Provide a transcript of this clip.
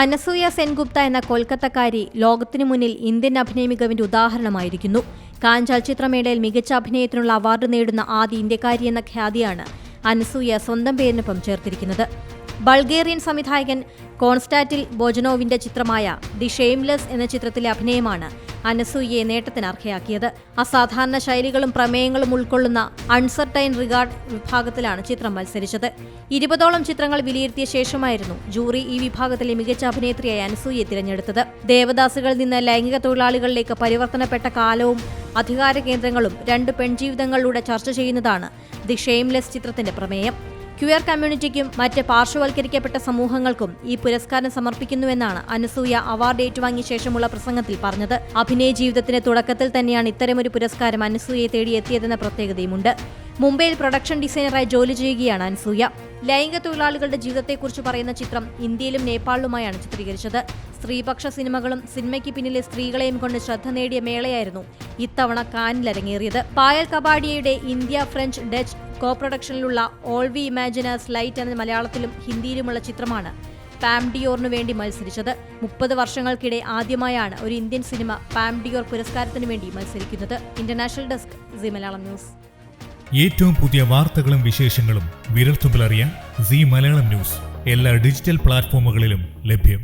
അനസൂയ സെൻഗുപ്ത എന്ന കൊൽക്കത്തക്കാരി ലോകത്തിനു മുന്നിൽ ഇന്ത്യൻ അഭിനയ മികവിന്റെ ഉദാഹരണമായിരിക്കുന്നു. കാൻ ചലച്ചിത്രമേളയിൽ മികച്ച അഭിനയത്തിനുള്ള അവാർഡ് നേടുന്ന ആദ്യ ഇന്ത്യക്കാരി എന്ന ഖ്യാതിയാണ് അനസൂയ സ്വന്തം പേരിനൊപ്പം ചേർത്തിരിക്കുന്നത്. ബൾഗേറിയൻ സംവിധായകൻ കോൺസ്റ്റാറ്റിൽ ബോജനോവിന്റെ ചിത്രമായ ദി ഷെയിംലെസ് എന്ന ചിത്രത്തിലെ അഭിനയമാണ് അനസൂയയെ നേട്ടത്തിന് അർഹയാക്കിയത്. അസാധാരണ ശൈലികളും പ്രമേയങ്ങളും ഉൾക്കൊള്ളുന്ന അൺസർട്ടൈൻ റിഗാർഡ് വിഭാഗത്തിലാണ് ചിത്രം മത്സരിച്ചത്. ഇരുപതോളം ചിത്രങ്ങൾ വിലയിരുത്തിയ ശേഷമായിരുന്നു ജൂറി ഈ വിഭാഗത്തിലെ മികച്ച അഭിനേത്രിയായി അനസൂയെ തിരഞ്ഞെടുത്തത്. ദേവദാസുകളിൽ നിന്ന് ലൈംഗിക തൊഴിലാളികളിലേക്ക് പരിവർത്തനപ്പെട്ട കാലവും അധികാര കേന്ദ്രങ്ങളും രണ്ട് പെൺജീവിതങ്ങളിലൂടെ ചർച്ച ചെയ്യുന്നതാണ് ദി ഷെയിംലെസ് ചിത്രത്തിന്റെ പ്രമേയം. ക്യുയർ കമ്മ്യൂണിറ്റിക്കും മറ്റ് പാർശ്വവൽക്കരിക്കപ്പെട്ട സമൂഹങ്ങൾക്കും ഈ പുരസ്കാരം സമർപ്പിക്കുന്നുവെന്നാണ് അനസൂയ അവാർഡ് ഏറ്റുവാങ്ങിയ ശേഷമുള്ള പ്രസംഗത്തിൽ പറഞ്ഞത്. അഭിനയ ജീവിതത്തിന്റെ തുടക്കത്തിൽ തന്നെയാണ് ഇത്തരമൊരു പുരസ്കാരം അനസൂയയെ തേടിയെത്തിയതെന്ന പ്രത്യേകതയുമുണ്ട്. മുംബൈയിൽ പ്രൊഡക്ഷൻ ഡിസൈനറായി ജോലി ചെയ്യുകയാണ് അനസൂയ. ലൈംഗിക തൊഴിലാളികളുടെ ജീവിതത്തെക്കുറിച്ച് പറയുന്ന ചിത്രം ഇന്ത്യയിലും നേപ്പാളിലുമായാണ് ചിത്രീകരിച്ചത്. സ്ത്രീപക്ഷ സിനിമകളും സിനിമയ്ക്ക് പിന്നിലെ സ്ത്രീകളെയും കൊണ്ട് ശ്രദ്ധ നേടിയ മേളയായിരുന്നു ഇത്തവണ കാനിലരങ്ങേറിയത്. പായൽ കബാഡിയയുടെ India French Dutch co പ്രൊഡക്ഷനിലുള്ള all we imagine as light എന്ന മലയാളത്തിലും ഹിന്ദിയിലുമുള്ള ചിത്രമാണ് പാംഡിയോറിനു വേണ്ടി മത്സരിച്ചത്. മുപ്പത് വർഷങ്ങൾക്കിടെ ആദ്യമായാണ് ഒരു ഇന്ത്യൻ സിനിമ പാംഡിയോർ പുരസ്കാരത്തിനു വേണ്ടി മത്സരിക്കുന്നത്. International desk C Malayalam news. ഏറ്റവും പുതിയ വാർത്തകളും വിശേഷങ്ങളും വിരൽത്തുമ്പിലറിയാൻ സി മലയാളം ന്യൂസ്. എല്ലാ ഡിജിറ്റൽ പ്ലാറ്റ്ഫോമുകളിലും ലഭ്യം.